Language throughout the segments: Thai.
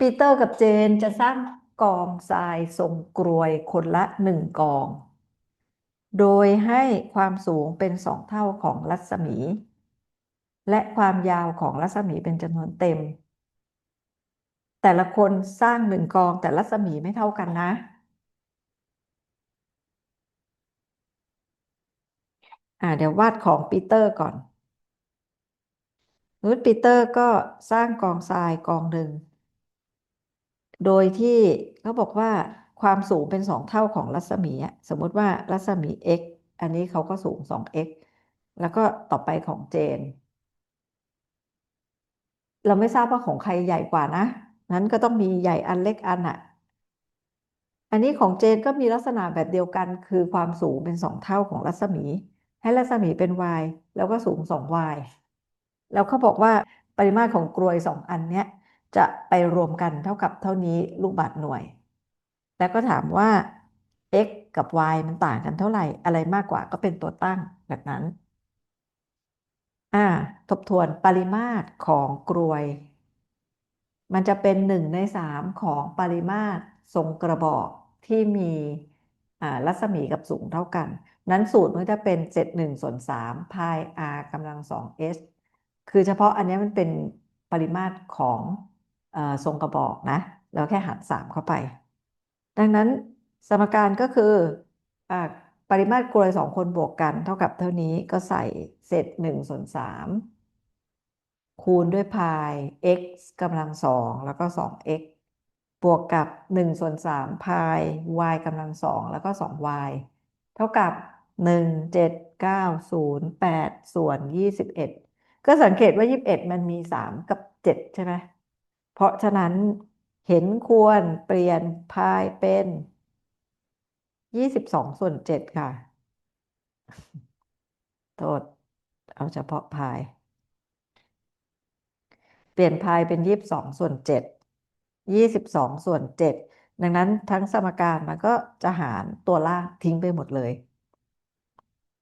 ปีเตอร์กับเจนจะสร้างกองทรายทรงกรวยคนละหนึ่งกอง โดยให้ความสูงเป็นสองเท่าของรัศมี และความยาวของรัศมีเป็นจำนวนเต็ม แต่ละคนสร้างหนึ่งกองแต่รัศมีไม่เท่ากันนะ อ่าเดี๋ยววาดของปีเตอร์ก่อนนูตปีเตอร์ก็สร้างกองทรายกองหนึ่ง โดยที่เขาบอกว่าความสูงเป็นสองเท่าของรัศมีสมมติว่ารัศมี x อันนี้เขาก็สูง 2x แล้วก็ต่อไปของเจน เราไม่ทราบว่าของใครใหญ่กว่านะ นั้นก็ต้องมีใหญ่อันเล็กอันอะอันนี้ของเจนก็มีลักษณะแบบเดียวกัน คือความสูงเป็นสองเท่าของรัศมี ให้รัศมีเป็น y แล้วก็สูง 2y แล้วเขาบอกว่าปริมาตรของกรวยสองอันเนี้ยจะไปรวมกันเท่ากับเท่านี้ลูกบาศก์หน่วย แล้วก็ถามว่า x กับ y มันต่างกันเท่าไหร่ อะไรมากกว่าก็เป็นตัวตั้งแบบนั้น อ่า ทบทวนปริมาตรของกรวย มันจะเป็นหนึ่งในสามของปริมาตรทรงกระบอกที่มีรัศมีกับสูงเท่ากัน นั้นสูตรมันจะเป็นเศษหนึ่งส่วนสามพาย r กำลังสอง s คือเฉพาะอันนี้มันเป็นปริมาตรของอทรงกระบอกนะเราแค่หารสามเข้าไป ดังนั้นสมการก็คืออปริมาตรกรวยสองคนบวกกันเท่ากับเท่านี้ก็ใส่เศษหนึ่งส่วนสาม คูณด้วยพาย x กำลังสองแล้วก็สอง x บวกกับหนึ่งส่วนสามพาย y กำลังสองแล้วก็สอง y เท่ากับหนึ่งเจ็ดเก้าศูนย์แปดส่วนยี่สิบเอ็ดก็สังเกตว่ายี่บเอ็ดมันมีสามกับเจ็ดใช่ไหมเพราะฉะนั้นเห็นควรเปลี่ยนพายเป็นยี่สิบสองส่วนเจ็ดค่ะ โทษ เอาเฉพาะพาย ปลี่ยนพายเป็นยี่สิบสองส่วนเจ็ดยี่สิบสองส่วนเจ็ดดังนั้นทั้งสมการมันก็จะหารตัวล่างทิ้งไปหมดเลย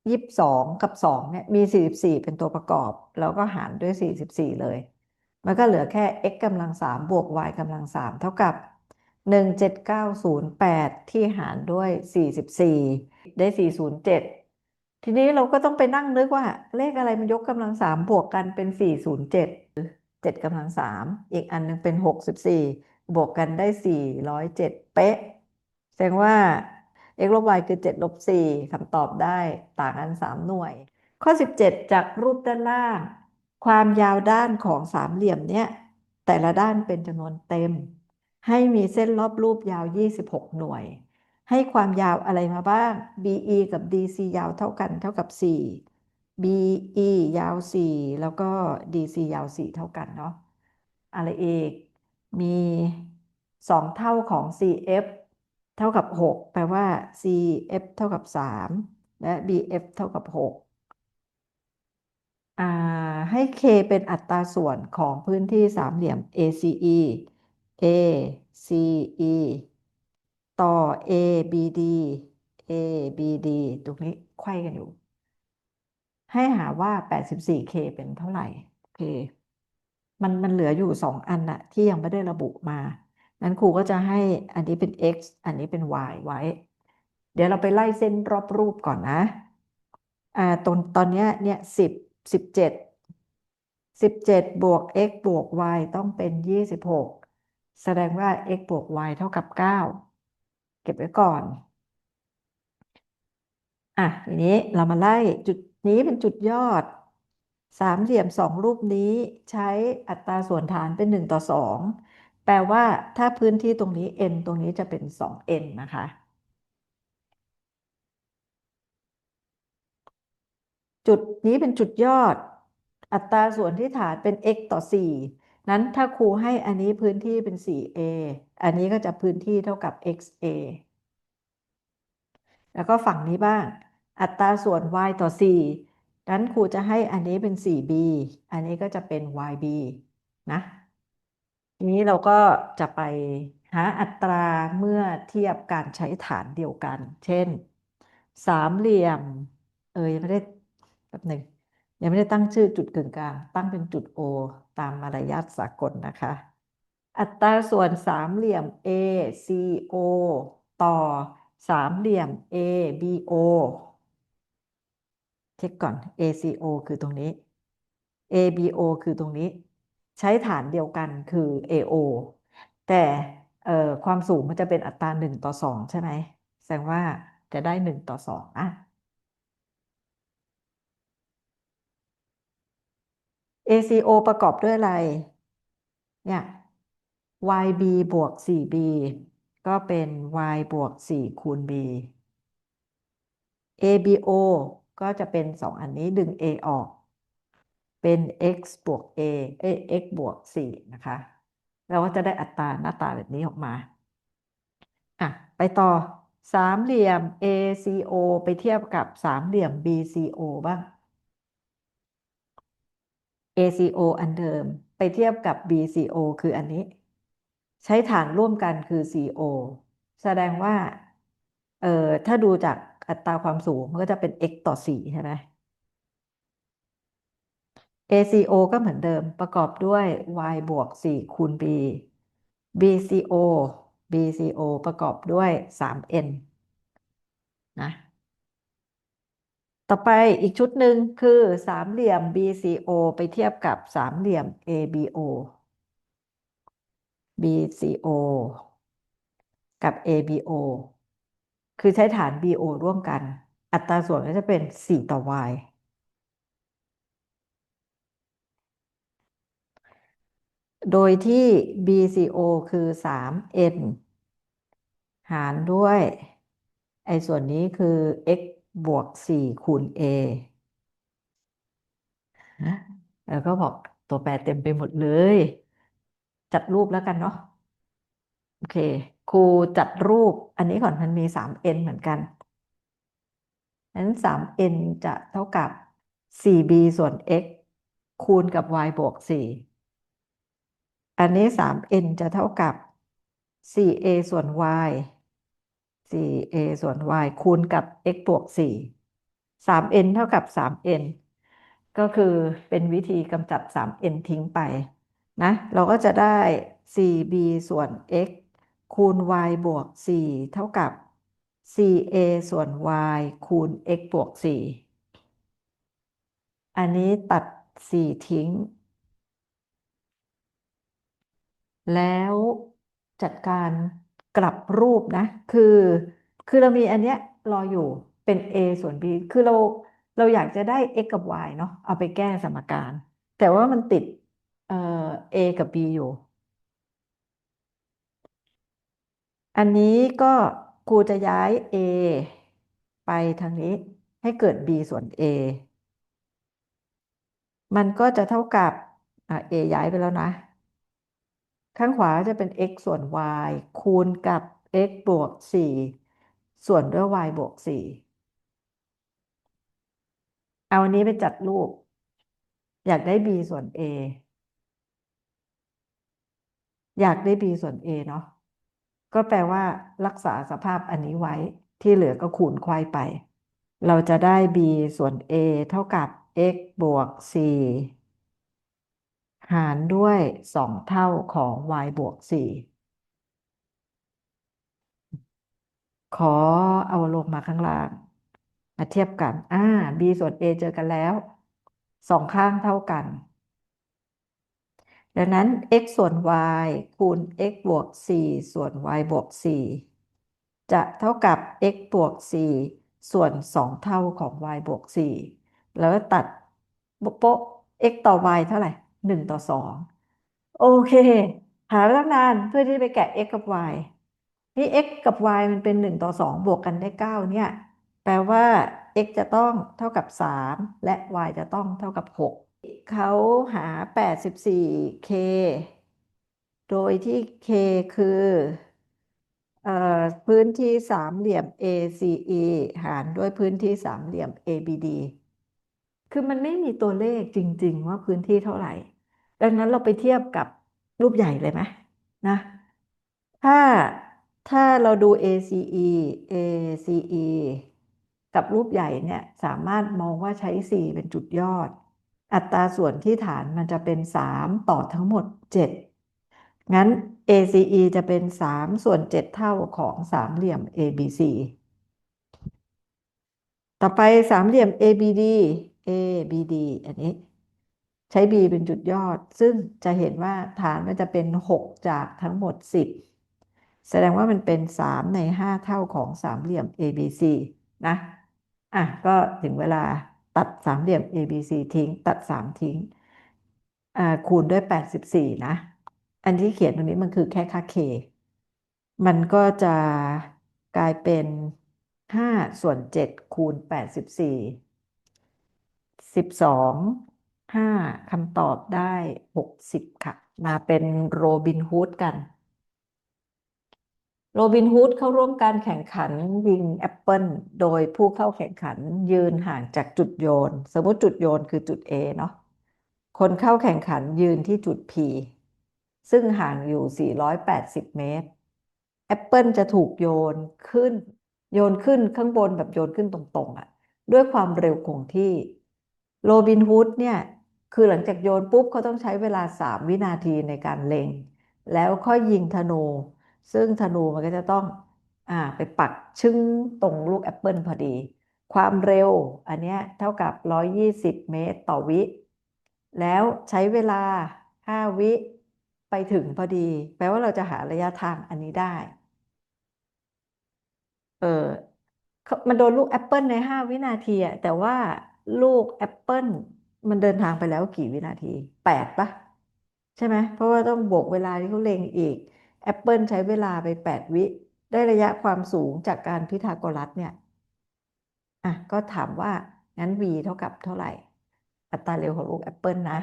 ยี่สิบสองกับสองเนี่ยมีสี่สิบสี่เป็นตัวประกอบ แล้วก็หารด้วยสี่สิบสี่เลย มันก็เหลือแค่ x กำลังสามบวก y กำลังสามเท่ากับหนึ่งเจ็ดเก้าศูนย์แปดที่หารด้วยสี่สิบสี่ได้สี่ศูนย์เจ็ดทีนี้เราก็ต้องไปนั่งนึกว่าเลขอะไรมันยกกำลังสามบวกกันเป็นสี่ศูนย์เจ็ด เจ็ดกำลังสามอีกอันหนึงเป็นหกสิบสี่บวกกันได้สี่ร้อยเจ็ดเป๊ะ แสดงว่า x ลบ y คือ 7 ลบ 4คำตอบได้ต่างกัน 3 หน่วย ข้อ 17 จากรูปด้านล่าง ความยาวด้านของสามเหลี่ยมเนี้ยแต่ละด้านเป็นจำนวนเต็ม ให้มีเส้นรอบรูปยาว 26 หน่วย ให้ความยาวอะไรมาบ้าง BE กับ DC ยาวเท่ากันเท่ากับ 4 BE ยาว 4 แล้วก็ DC ยาว 4 เท่ากันเนาะอะไรอีก มี 2 เท่าของ CF เท่ากับ 6 แปลว่า CF เท่ากับ 3 และ BF เท่ากับ6อ่าให้ K เป็นอัตราส่วนของพื้นที่สามเหลี่ยม ACE ACE ต่อ ABD ABD ตรงนี้ไขว้กันอยู่ ให้หาว่า 84K เป็นเท่าไหร่โอเคมันมันเหลืออยู่ 2 อันน่ะที่ยังไม่ได้ระบุมานั้นครูก็จะให้อันนี้เป็น x อันนี้เป็น y ไว้ เดี๋ยวเราไปไล่เส้นรอบรูปก่อนนะอ่าตอนตอนเนี้ยเนี่ยสิบสิบเจ็ดสิบเจ็ดบวก x บวก y ต้องเป็นยี่สิบหกแสดงว่า x บวก y เท่ากับเก้าเก็บไว้ก่อน อะทีนี้เรามาไล่จุด นี้เป็นจุดยอด สามเหลี่ยมสองรูปนี้ใช้อัตราส่วนฐานเป็นหนึ่งต่อสองแปลว่าถ้าพื้นที่ตรงนี้ n ตรงนี้จะเป็น 2n นะคะ จุดนี้เป็นจุดยอด อัตราส่วนที่ฐานเป็น x ต่อ 4 นั้นถ้าครูให้อันนี้พื้นที่เป็น 4a อันนี้ก็จะพื้นที่เท่ากับ xa แล้วก็ฝั่งนี้บ้าง อัตราส่วน y ต่อ 4 นั้นครูจะให้อันนี้เป็น 4b อันนี้ก็จะเป็น yb นะทีนี้เราก็จะไปหาอัตราเมื่อเทียบการใช้ฐานเดียวกัน เช่น สามเหลี่ยม เออยังไม่ได้แป๊บหนึ่งยังไม่ได้ตั้งชื่อจุดกึ่งกลาง ตั้งเป็นจุด O ตามมารยาทสากลนะคะ อัตราส่วนสามเหลี่ยม ACO ต่อสามเหลี่ยม ABO เช็คก่อน ACO คือตรงนี้ ABO คือตรงนี้ ใช้ฐานเดียวกันคือ AO แต่เอ่อความสูงมันจะเป็นอัตราหนึ่งต่อสองใช่ไหมแสดงว่าจะได้หนึ่งต่อสองอะ ACO ประกอบด้วยอะไร เนี่ย YB บวก 4B ก็เป็น Y บวก 4 คูณ B ABO ก็จะเป็น 2 อันนี้ดึง A ออก เป็น x บวก a เอ้ x บวก 4 นะคะ เราก็จะได้อัตราหน้าตาแบบนี้ออกมา อะ ไปต่อสามเหลี่ยม ACO ไปเทียบกับสามเหลี่ยม BCO บ้าง ACO อันเดิมไปเทียบกับ BCO คืออันนี้ ใช้ฐานร่วมกันคือ CO แสดงว่า เอ่อ ถ้าดูจาก อัตราความสูงมันก็จะเป็น x ต่อ 4 ใช่ไหม ACO ก็เหมือนเดิมประกอบด้วย y บวก 4 คูณ b BCO BCO ประกอบด้วย 3n นะต่อไปอีกชุดหนึ่งคือสามเหลี่ยม BCO ไปเทียบกับสามเหลี่ยม ABO BCO กับ ABO คือใช้ฐาน BO ร่วมกัน อัตราส่วนก็จะเป็น 4 ต่อ y โดยที่ BCO คือ 3n หารด้วย ไอ้ส่วนนี้คือ x บวก 4 คูณ a แล้วก็บอกตัวแปรเต็มไปหมดเลย จัดรูปแล้วกันเนาะ โอเค ครูจัดรูปอันนี้ก่อนมันมี 3n เหมือนกันนั้น 3n จะเท่ากับ 4b ส่วน x คูณกับ y บวก4อันนี้ 3n จะเท่ากับ 4a ส่วน y 4a ส่วน y คูณกับ x บวก4 3n เท่ากับ 3n ก็คือเป็นวิธีกำจัด 3n ทิ้งไปนะ เราก็จะได้ 4b ส่วน x คูณ y บวก 4 เท่ากับ 4a ส่วน y คูณ x บวก 4 อันนี้ตัด 4 ทิ้ง แล้วจัดการกลับรูปนะ คือ คือเรามีอันเนี้ยรออยู่เป็น a ส่วน b คือเรา เราอยากจะได้ x กับ y เนาะ เอาไปแก้สมการ แต่ว่ามันติดเอ่อ a กับ b อยู่ อันนี้ก็ครูจะย้าย a ไปทางนี้ให้เกิด b ส่วน a มันก็จะเท่ากับอะ a ย้ายไปแล้วนะ ข้างขวาจะเป็น x ส่วน y คูณกับ x บวก 4 ส่วนด้วย y บวก 4 เอาอันนี้ไปจัดรูป อยากได้ b ส่วน a อยากได้ b ส่วน a เนาะ ก็แปลว่ารักษาสภาพอันนี้ไว้ที่เหลือก็คูณควายไป เราจะได้ b ส่วน a เท่ากับ x บวก 4 หารด้วย 2 เท่าของ y บวก 4 ขอเอาลงมาข้างล่างมาเทียบกัน อ่า b ส่วน a เจอกันแล้ว สองข้างเท่ากัน ดังนั้น x ส่วน y คูณ x บวก 4 ส่วน y บวก 4 จะเท่ากับ x บวก 4 ส่วน 2 เท่าของ y บวก 4 แล้วตัดโป๊ะ x ต่อ y เท่าไหร่ 1 ต่อ 2 โอเค หาตั้งนานเพื่อที่ไปแกะ x กับ y นี่ x กับ y มันเป็น 1 ต่อ 2 บวกกันได้ 9 เนี่ย แปลว่า x จะต้องเท่ากับ 3 และ y จะต้องเท่ากับ 6 เขาหา 84k โดยที่ k คือเอ่อพื้นที่สามเหลี่ยม ACE หารด้วยพื้นที่สามเหลี่ยม ABD คือมันไม่มีตัวเลขจริง ๆ ว่าพื้นที่เท่าไหร่ ดังนั้นเราไปเทียบกับรูปใหญ่เลยไหมนะ ถ้าถ้าเราดู ACE ACE กับรูปใหญ่เนี่ย สามารถมองว่าใช้ 4 เป็นจุดยอด อัตราส่วนที่ฐานมันจะเป็น 3 ต่อทั้งหมด 7 งั้น ACE จะเป็น 3 ส่วน 7 เท่าของสามเหลี่ยม ABC ต่อไปสามเหลี่ยม ABD ABD อันนี้ ใช้ B เป็นจุดยอด ซึ่งจะเห็นว่าฐานมันจะเป็น 6 จากทั้งหมด 10 แสดงว่ามันเป็น 3 ใน 5 เท่าของสามเหลี่ยม ABC นะ อะ ก็ถึงเวลา ตัดสามเหลี่ยม ABC ทิ้ง ตัด3ทิ้งคูณด้วย84นะ อันที่เขียนตรงนี้มันคือแค่ค่า K มันก็จะกลายเป็น5ส่วน7คูณ84 12 5คำตอบได้60ค่ะ มาเป็นโรบินฮูดกัน โรบินฮูดเข้าร่วมการแข่งขันยิงแอปเปิลโดยผู้เข้าแข่งขันยืนห่างจากจุดโยน สมมติจุดโยนคือจุด A เนาะคนเข้าแข่งขันยืนที่จุด P ซึ่งห่างอยู่ 480 เมตรแอปเปิลจะถูกโยนขึ้น โยนขึ้นข้างบนแบบโยนขึ้นตรงๆอะ่ะ ด้วยความเร็วคงที่โรบินฮูดเนี่ยคือหลังจากโยนปุ๊บเขาต้องใช้เวลา 3 วินาทีในการเล็ง แล้วค่อยยิงธนู ซึ่งธนูมันก็จะต้องอ่าไปปักชึ้งตรงลูกแอปเปิลพอดี ความเร็วอันเนี้ยเท่ากับ 120 เมตรต่อวิ แล้วใช้เวลา 5 วิไปถึงพอดี แปลว่าเราจะหาระยะทางอันนี้ได้ เออมันโดนลูกแอปเปิลใน 5 วินาทีอะแต่ว่าลูกแอปเปิลมันเดินทางไปแล้วกี่วินาที 8ปะใช่ไหมเพราะว่าต้องบวกเวลาที่เขาเล็งอีก แอปเปิลใช้เวลาไป 8 วิ ได้ระยะความสูงจากการพีทาโกรัสเนี่ยอะก็ถามว่า งั้น v เท่ากับเท่าไหร่ อัตราเร็วของลูกแอปเปิลนะ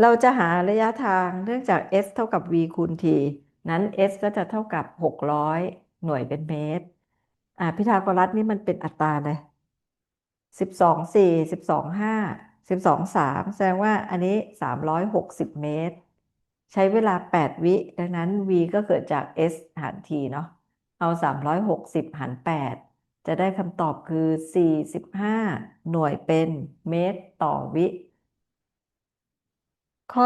เราจะหาระยะทางเนื่องจาก s เท่ากับ v คูณ t นั้น s ก็จะเท่ากับ 600 หน่วยเป็นเมตร อ่าพีทาโกรัสนี่มันเป็นอัตราเลยสิบสองสี่สิบสองห้าสิบสองสามแสดงว่าอันนี้สามร้อยหกสิบเมตร ใช้เวลาแปดวิ ดังนั้น v ก็เกิดจาก s หาร t เนาะ เอาสามร้อยหกสิบหารแปดจะได้คำตอบคือสี่สิบห้าหน่วยเป็นเมตรต่อวิ ข้อ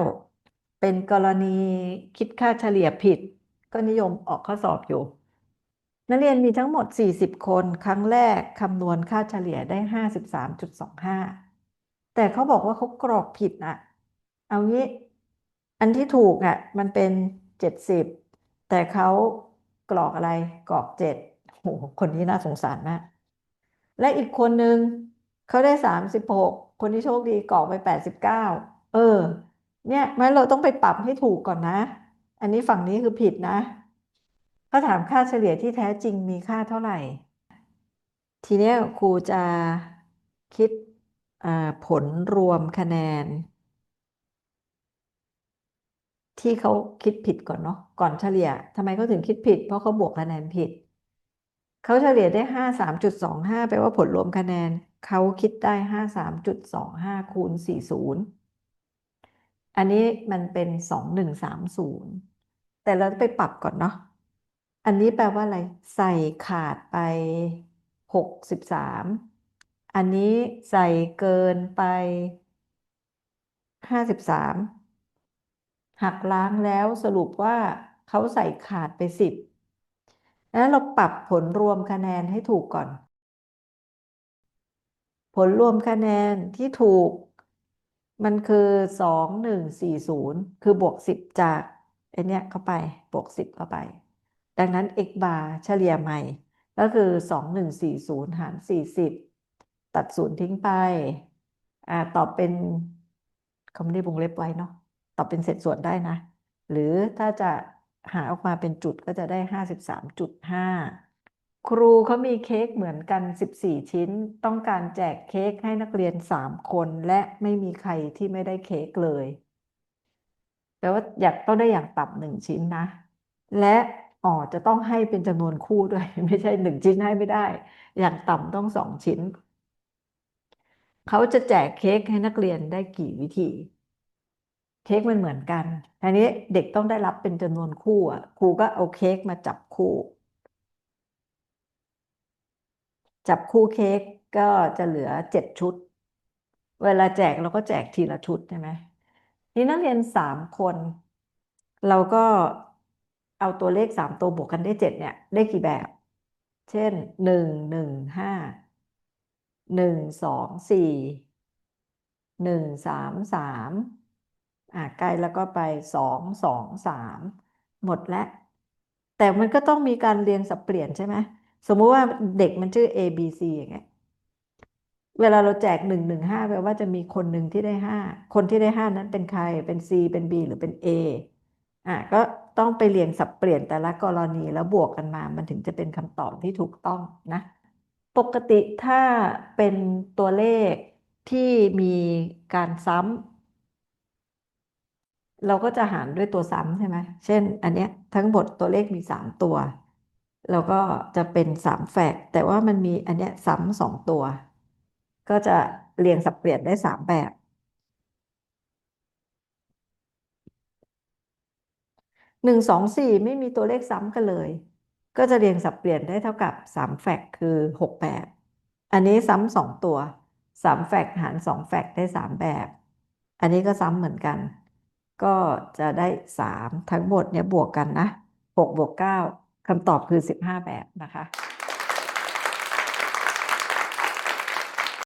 19 เป็นกรณีคิดค่าเฉลี่ยผิด ก็นิยมออกข้อสอบอยู่ นักเรียนมีทั้งหมด 40 คน ครั้งแรกคำนวณค่าเฉลี่ยได้ 53.25 แต่เขาบอกว่าเขากรอกผิดอะเอางี้ อันที่ถูกอะมันเป็น70แต่เขากรอกอะไรกรอก7โอ้โหคนนี้น่าสงสารมากและอีกคนนึงเขาได้36คนที่โชคดีกรอกไป89เก้าเออ เนี่ยมันเราต้องไปปรับให้ถูกก่อนนะ อันนี้ฝั่งนี้คือผิดนะเขาถามค่าเฉลี่ยที่แท้จริงมีค่าเท่าไหร่ ทีเนี้ยครูจะคิดผลรวมคะแนน ที่เขาคิดผิดก่อนเนาะก่อนเฉลี่ยทำไมเขาถึงคิดผิด เพราะเขาบวกคะแนนผิดเขาเฉลี่ยได้ห้าสามจุดสองห้าแปลว่าผลรวมคะแนนเขาคิดได้ห้าสามจุดสองห้าคูณสี่ศูนย์อันนี้มันเป็นสองหนึ่งสามศูนย์แต่เราไปปรับก่อนเนาะอันนี้แปลว่าอะไร ใส่ขาดไปหกสิบสามอันนี้ใส่เกินไปห้าสิบสาม หักล้างแล้วสรุปว่าเขาใส่ขาดไปสิบแล้วเราปรับผลรวมคะแนนให้ถูกก่อน ผลรวมคะแนนที่ถูก มันคือสองหนึ่งสี่ศูนย์คือบวกสิบจากไอเนี้ยเข้าไปบวกสิบเข้าไป ดังนั้น x bar เฉลี่ยใหม่ ก็คือสองหนึ่งสี่ศูนย์หารสี่สิบตัดศูนย์ทิ้งไป อ่าตอบเป็นเขาไม่ได้วงเล็บไว้เนาะ ตอบเป็นเศษส่วนได้นะ หรือถ้าจะหาออกมาเป็นจุดก็จะได้ห้าสิบสามจุดห้าครูเขามีเค้กเหมือนกัน 14 ชิ้น ต้องการแจกเค้กให้นักเรียน 3 คน และไม่มีใครที่ไม่ได้เค้กเลยแปลว่าอยากต้องได้อย่างต่ำหนึ่งชิ้นนะ และอ๋อจะต้องให้เป็นจำนวนคู่ด้วย ไม่ใช่หนึ่งชิ้นให้ไม่ได้ อย่างต่ำต้องสองชิ้น เขาจะแจกเค้กให้นักเรียนได้กี่วิธี เค้กมันเหมือนกันทีนี้เด็กต้องได้รับเป็นจำนวนคู่อะครูก็เอาเค้กมาจับคู่ จับคู่เค้กก็จะเหลือเจ็ดชุด เวลาแจกเราก็แจกทีละชุดใช่ไหมนี่นักเรียนสามคน เราก็เอาตัวเลขสามตัวบวกกันได้เจ็ดเนี่ย ได้กี่แบบ เช่นหนึ่งหนึ่งห้าหนึ่งสองสี่หนึ่งสามสาม อ่าใกล้แล้วก็ไปสองสองสามหมดแล้ว แต่มันก็ต้องมีการเรียงสับเปลี่ยนใช่ไหมสมมุติว่าเด็กมันชื่อ A B C อย่างเงี้ยเวลาเราแจกหนึ่งหนึ่งห้าแปลว่าจะมีคนหนึ่งที่ได้ห้าคนที่ได้ห้านั้นเป็นใครเป็น C เป็น B หรือเป็น A อะก็ต้องไปเรียงสับเปลี่ยนแต่ละกรณีแล้วบวกกันมามันถึงจะเป็นคำตอบที่ถูกต้องนะ ปกติถ้าเป็นตัวเลขที่มีการซ้ำ เราก็จะหารด้วยตัวซ้ำใช่ไหมเช่น อันเนี้ยทั้งหมดตัวเลขมีสามตัวแล้วก็จะเป็นสามแฝก แต่ว่ามันมีอันเนี้ยซ้ำสองตัว ก็จะเรียงสับเปลี่ยนได้สามแบบ หนึ่งสองสี่ไม่มีตัวเลขซ้ำกันเลย ก็จะเรียงสับเปลี่ยนได้เท่ากับสามแฟกคือหกแบบ อันนี้ซ้ำสองตัวสามแฟกหารสองแฟกได้สามแบบ อันนี้ก็ซ้ำเหมือนกัน ก็จะได้สามทั้งหมดเนี่ยบวกกันนะหกบวกเก้าคำตอบคือสิบห้าแบบนะคะ